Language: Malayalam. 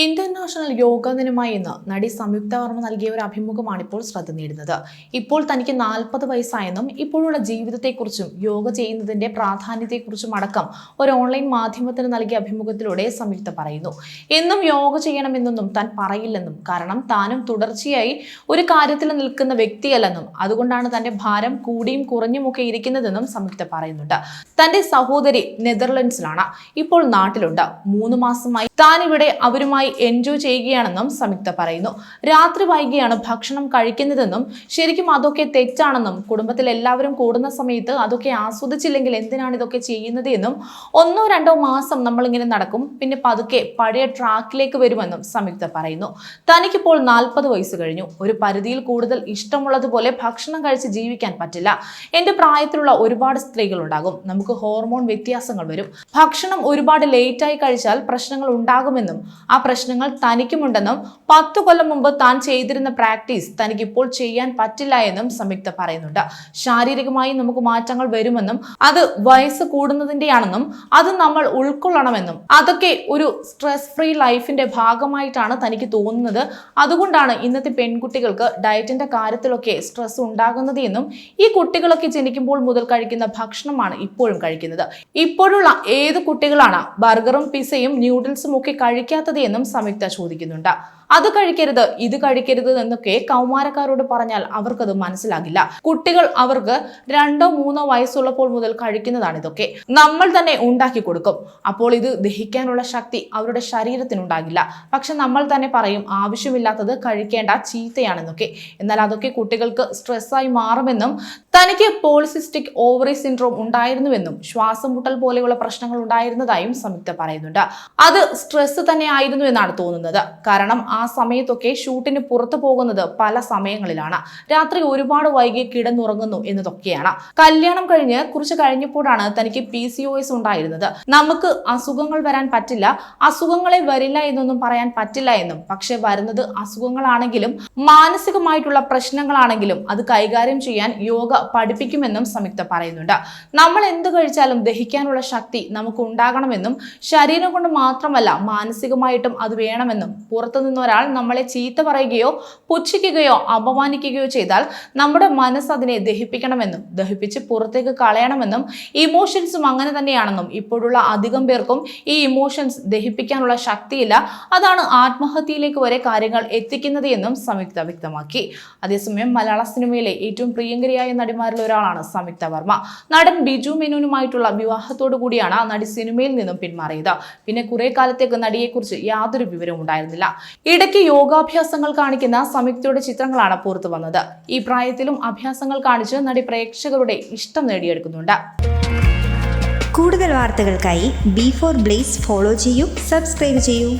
ഇന്റർനാഷണൽ യോഗ ദിനമായി ഇന്ന് നടി സംയുക്ത വർമ്മ നൽകിയ ഒരു അഭിമുഖമാണ് ഇപ്പോൾ ശ്രദ്ധ നേടുന്നത്. ഇപ്പോൾ തനിക്ക് നാൽപ്പത് വയസ്സായെന്നും ഇപ്പോഴുള്ള ജീവിതത്തെക്കുറിച്ചും യോഗ ചെയ്യുന്നതിന്റെ പ്രാധാന്യത്തെക്കുറിച്ചും അടക്കം ഒരു ഓൺലൈൻ മാധ്യമത്തിന് നൽകിയ അഭിമുഖത്തിലൂടെ സംയുക്ത പറയുന്നു. എന്നും യോഗ ചെയ്യണമെന്നൊന്നും താൻ പറയില്ലെന്നും കാരണം താനും തുടർച്ചയായി ഒരു കാര്യത്തിൽ നിൽക്കുന്ന വ്യക്തിയല്ലെന്നും അതുകൊണ്ടാണ് തന്റെ ഭാരം കൂടിയും കുറഞ്ഞുമൊക്കെ ഇരിക്കുന്നതെന്നും സംയുക്ത പറയുന്നുണ്ട്. തന്റെ സഹോദരി നെതർലൻഡ്സിലാണ്. ഇപ്പോൾ നാട്ടിലുണ്ട്. മൂന്ന് മാസമായി താൻ ഇവിടെ അവരുമായി എൻജോയ് ചെയ്യുകയാണെന്നും സംയുക്ത പറയുന്നു. രാത്രി വൈകിയാണ് ഭക്ഷണം കഴിക്കുന്നതെന്നും ശരിക്കും അതൊക്കെ തെറ്റാണെന്നും കുടുംബത്തിൽ എല്ലാവരും കൂടുന്ന സമയത്ത് അതൊക്കെ ആസ്വദിച്ചില്ലെങ്കിൽ എന്തിനാണ് ഇതൊക്കെ ചെയ്യുന്നത് എന്നും ഒന്നോ രണ്ടോ മാസം നമ്മളിങ്ങനെ നടക്കും. പിന്നെ പതുക്കെ പഴയ ട്രാക്കിലേക്ക് വരുമെന്നും സംയുക്ത പറയുന്നു. തനിക്കിപ്പോൾ നാൽപ്പത് വയസ്സ് കഴിഞ്ഞു. ഒരു പരിധിയിൽ കൂടുതൽ ഇഷ്ടമുള്ളതുപോലെ ഭക്ഷണം കഴിച്ച് ജീവിക്കാൻ പറ്റില്ല. എന്റെ പ്രായത്തിലുള്ള ഒരുപാട് സ്ത്രീകൾ ഉണ്ടാകും നമുക്ക് ഹോർമോൺ വ്യത്യാസങ്ങൾ വരും. ഭക്ഷണം ഒരുപാട് ലേറ്റായി കഴിച്ചാൽ പ്രശ്നങ്ങൾ ഉണ്ടാകുമെന്നും ആ പ്രശ്നങ്ങൾ തനിക്കുമുണ്ടെന്നും പത്തു കൊല്ലം മുമ്പ് താൻ ചെയ്തിരുന്ന പ്രാക്ടീസ് തനിക്കിപ്പോൾ ചെയ്യാൻ പറ്റില്ല എന്നും സംയുക്ത പറയുന്നുണ്ട്. ശാരീരികമായി നമുക്ക് മാറ്റങ്ങൾ വരുമെന്നും അത് വയസ്സ് കൂടുന്നതിന്റെയാണെന്നും അത് നമ്മൾ ഉൾക്കൊള്ളണമെന്നും അതൊക്കെ ഒരു സ്ട്രെസ് ഫ്രീ ലൈഫിന്റെ ഭാഗമായിട്ടാണ് തനിക്ക് തോന്നുന്നത്. അതുകൊണ്ടാണ് ഇന്നത്തെ പെൺകുട്ടികൾക്ക് ഡയറ്റിന്റെ കാര്യത്തിലൊക്കെ സ്ട്രെസ് ഉണ്ടാകുന്നത് എന്നും ഈ കുട്ടികളൊക്കെ ജനിക്കുമ്പോൾ മുതൽ കഴിക്കുന്ന ഭക്ഷണമാണ് ഇപ്പോഴും കഴിക്കുന്നത്. ഇപ്പോഴുള്ള ഏത് കുട്ടികളാണ് ബർഗറും പിസയും ന്യൂഡിൽസും ഒക്കെ കഴിക്കാത്തത് എന്നും സംയുക്ത ചോദിക്കുന്നുണ്ട്. അത് കഴിക്കരുത് ഇത് കഴിക്കരുത് എന്നൊക്കെ കൗമാരക്കാരോട് പറഞ്ഞാൽ അവർക്കത് മനസ്സിലാകില്ല. കുട്ടികൾ അവർക്ക് രണ്ടോ മൂന്നോ വയസ്സുള്ളപ്പോൾ മുതൽ കഴിക്കുന്നതാണ് ഇതൊക്കെ. നമ്മൾ തന്നെ ഉണ്ടാക്കി കൊടുക്കും. അപ്പോൾ ഇത് ദഹിക്കാനുള്ള ശക്തി അവരുടെ ശരീരത്തിനുണ്ടാകില്ല. പക്ഷെ നമ്മൾ തന്നെ പറയും ആവശ്യമില്ലാത്തത് കഴിക്കേണ്ട ചീത്തയാണെന്നൊക്കെ. എന്നാൽ അതൊക്കെ കുട്ടികൾക്ക് സ്ട്രെസ്സായി മാറുമെന്നും തനിക്ക് പോളിസിസ്റ്റിക് ഓവറി സിൻഡ്രോം ഉണ്ടായിരുന്നുവെന്നും ശ്വാസം മുട്ടൽ പോലെയുള്ള പ്രശ്നങ്ങൾ ഉണ്ടായിരുന്നതായും സംയുക്ത പറയുന്നുണ്ട്. അത് സ്ട്രെസ് തന്നെ ആയിരുന്നു എന്നാണ് തോന്നുന്നത്. കാരണം ആ സമയത്തൊക്കെ ഷൂട്ടിന് പുറത്തു പോകുന്നത് പല സമയങ്ങളിലാണ്. രാത്രി ഒരുപാട് വൈകി കിടന്നുറങ്ങുന്നു എന്നതൊക്കെയാണ്. കല്യാണം കഴിഞ്ഞ് കുറച്ച് കഴിഞ്ഞപ്പോഴാണ് തനിക്ക് പി സി ഒ എസ് ഉണ്ടായിരുന്നത്. നമുക്ക് അസുഖങ്ങൾ വരാൻ പറ്റില്ല. അസുഖങ്ങളെ വരില്ല എന്നൊന്നും പറയാൻ പറ്റില്ല എന്നും. പക്ഷെ വരുന്നത് അസുഖങ്ങളാണെങ്കിലും മാനസികമായിട്ടുള്ള പ്രശ്നങ്ങളാണെങ്കിലും അത് കൈകാര്യം ചെയ്യാൻ യോഗ പഠിപ്പിക്കുമെന്നും സംയുക്ത പറയുന്നുണ്ട്. നമ്മൾ എന്ത് കഴിച്ചാലും ദഹിക്കാനുള്ള ശക്തി നമുക്ക് ഉണ്ടാകണമെന്നും ശരീരം കൊണ്ട് മാത്രമല്ല മാനസികമായിട്ടും അത് വേണമെന്നും പുറത്തു നിന്നൊരാൾ നമ്മളെ ചീത്ത പറയുകയോ പുച്ഛിക്കുകയോ അപമാനിക്കുകയോ ചെയ്താൽ നമ്മുടെ മനസ്സ് അതിനെ ദഹിപ്പിക്കണമെന്നും ദഹിപ്പിച്ച് പുറത്തേക്ക് കളയണമെന്നും ഇമോഷൻസും അങ്ങനെ തന്നെയാണെന്നും ഇപ്പോഴുള്ള അധികം പേർക്കും ഈ ഇമോഷൻസ് ദഹിപ്പിക്കാനുള്ള ശക്തിയില്ല. അതാണ് ആത്മഹത്യയിലേക്ക് വരെ കാര്യങ്ങൾ എത്തിക്കുന്നത് എന്നും സംയുക്ത വ്യക്തമാക്കി. അതേസമയം മലയാള സിനിമയിലെ ഏറ്റവും പ്രിയങ്കരിയായ നടിമാരിൽ ഒരാളാണ് സംയുക്ത വർമ്മ. നടൻ ബിജു മേനോനുമായിട്ടുള്ള വിവാഹത്തോടു കൂടിയാണ് നടി സിനിമയിൽ നിന്നും പിന്മാറിയത്. പിന്നെ കുറെ കാലത്തേക്ക് നടിയെക്കുറിച്ച് യാതൊരു വിവരവും ഉണ്ടായിരുന്നില്ല. ഇടയ്ക്ക് യോഗാഭ്യാസങ്ങൾ കാണിക്കുന്ന സംയുക്തയുടെ ചിത്രങ്ങളാണ് പുറത്തു വന്നത്. ഈ പ്രായത്തിലും അഭ്യാസങ്ങൾ കാണിച്ച് നടി പ്രേക്ഷകരുടെ ഇഷ്ടം നേടിയെടുക്കുന്നുണ്ട്. കൂടുതൽ വാർത്തകൾക്കായി ബി ഫോർ ബ്ലേസ് ഫോളോ ചെയ്യൂ സബ്സ്ക്രൈബ് ചെയ്യൂ.